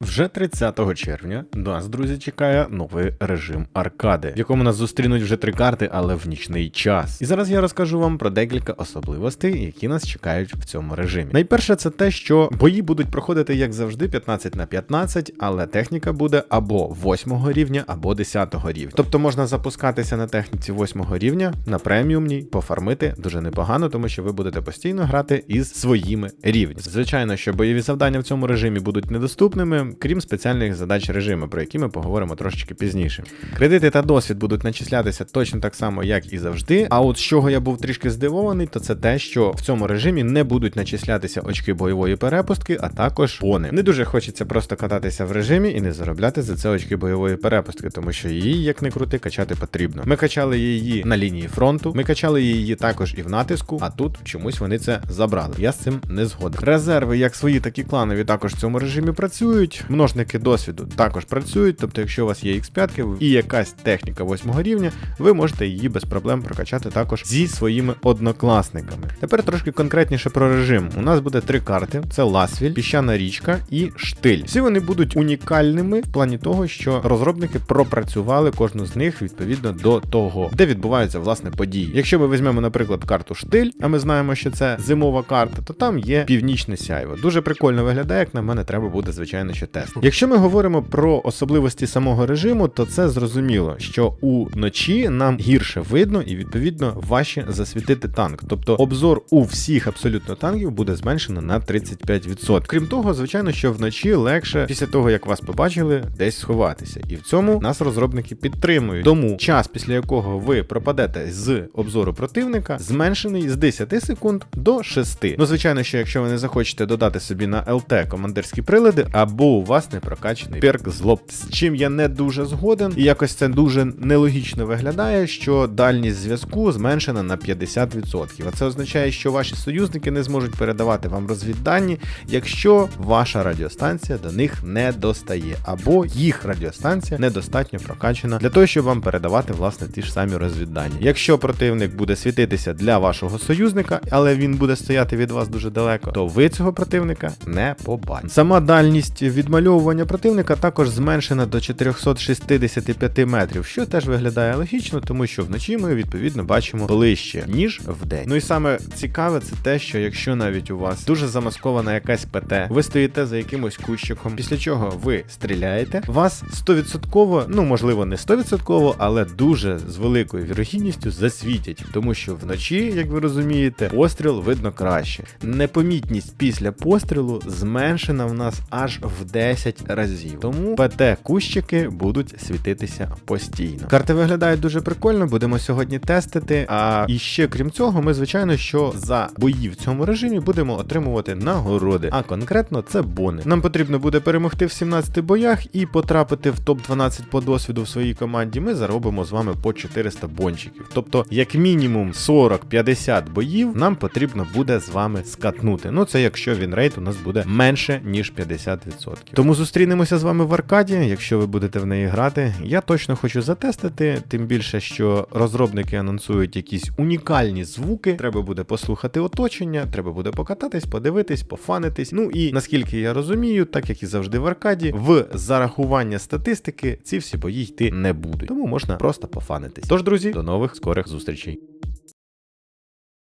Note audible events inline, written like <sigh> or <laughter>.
Вже 30 червня нас, друзі, чекає новий режим аркади, в якому нас зустрінуть вже три карти, але в нічний час. І зараз я розкажу вам про декілька особливостей, які нас чекають в цьому режимі. Найперше, це те, що бої будуть проходити як завжди 15 на 15, але техніка буде або 8 рівня, або 10 рівня. Тобто можна запускатися на техніці 8 рівня на преміумній, пофармити дуже непогано, тому що ви будете постійно грати із своїми рівнями. Звичайно, що бойові завдання в цьому режимі будуть недоступними крім спеціальних задач режиму, про які ми поговоримо трошечки пізніше. Кредити та досвід будуть начислятися точно так само, як і завжди. А от з чого я був трішки здивований, то це те, що в цьому режимі не будуть начислятися очки бойової перепустки, а також пони. Не дуже хочеться просто кататися в режимі і не заробляти за це очки бойової перепустки, тому що її, як не крути, качати потрібно. Ми качали її на лінії фронту, ми качали її також і в натиску, а тут чомусь вони це забрали. Я з цим не згоден. Резерви, як свої, так і кланові, також в цьому режимі працюють. Множники досвіду також працюють, тобто, якщо у вас є X5 і якась техніка 8 рівня, ви можете її без проблем прокачати також зі своїми однокласниками. Тепер трошки конкретніше про режим. У нас буде три карти: це Ласвіль, піщана річка і штиль. Всі вони будуть унікальними в плані того, що розробники пропрацювали кожну з них відповідно до того, де відбуваються власне події. Якщо ми візьмемо, наприклад, карту штиль, а ми знаємо, що це зимова карта, то там є північне сяйво. Дуже прикольно виглядає, як на мене, треба буде, звичайно, ще тест. <laughs> Якщо ми говоримо про особливості самого режиму, то це зрозуміло, що уночі нам гірше видно і відповідно важче засвітити танк. Тобто обзор у всіх абсолютно танків буде зменшено на 35%. Крім того, звичайно, що вночі легше після того, як вас побачили, десь сховатися. І в цьому нас розробники підтримують. Тому час, після якого ви пропадете з обзору противника, зменшений з 10 секунд до 6. Ну, звичайно, що якщо ви не захочете додати собі на ЛТ командирські прилади, або у вас не прокачаний перк злоб, з чим я не дуже згоден, і якось це дуже нелогічно виглядає, що дальність зв'язку зменшена на 50%. А це означає, що ваші союзники не зможуть передавати вам розвіддані, якщо ваша радіостанція до них не достає, або їх радіостанція недостатньо прокачана для того, щоб вам передавати власне ті ж самі розвіддані. Якщо противник буде світитися для вашого союзника, але він буде стояти від вас дуже далеко, то ви цього противника не побачите. Сама дальність відмальовування противника також зменшена до 465 метрів, що теж виглядає логічно, тому що вночі ми відповідно бачимо ближче, ніж вдень. Ну і саме цікаве це те, що якщо навіть у вас дуже замаскована якась ПТ, ви стоїте за якимось кущиком, після чого ви стріляєте, вас 100%, ну можливо не 100%, але дуже з великою вірогідністю засвітять, тому що вночі, як ви розумієте, постріл видно краще. Непомітність після пострілу зменшена в нас аж в 10 разів. Тому ПТ кущики будуть світитися постійно. Карти виглядають дуже прикольно, будемо сьогодні тестити. А і ще крім цього, ми звичайно, що за бої в цьому режимі будемо отримувати нагороди. А конкретно це бони. Нам потрібно буде перемогти в 17 боях і потрапити в топ 12 по досвіду в своїй команді. Ми заробимо з вами по 400 бончиків. Тобто, як мінімум 40-50 боїв нам потрібно буде з вами скатнути. Ну це якщо він рейт у нас буде менше ніж 50%. Тому зустрінемося з вами в аркаді, якщо ви будете в неї грати. Я точно хочу затестити, тим більше, що розробники анонсують якісь унікальні звуки. Треба буде послухати оточення, треба буде покататись, подивитись, пофанитись. Ну і наскільки я розумію, так як і завжди в аркаді, в зарахування статистики ці всі бої йти не будуть. Тому можна просто пофанитись. Тож, друзі, до нових скорих зустрічей.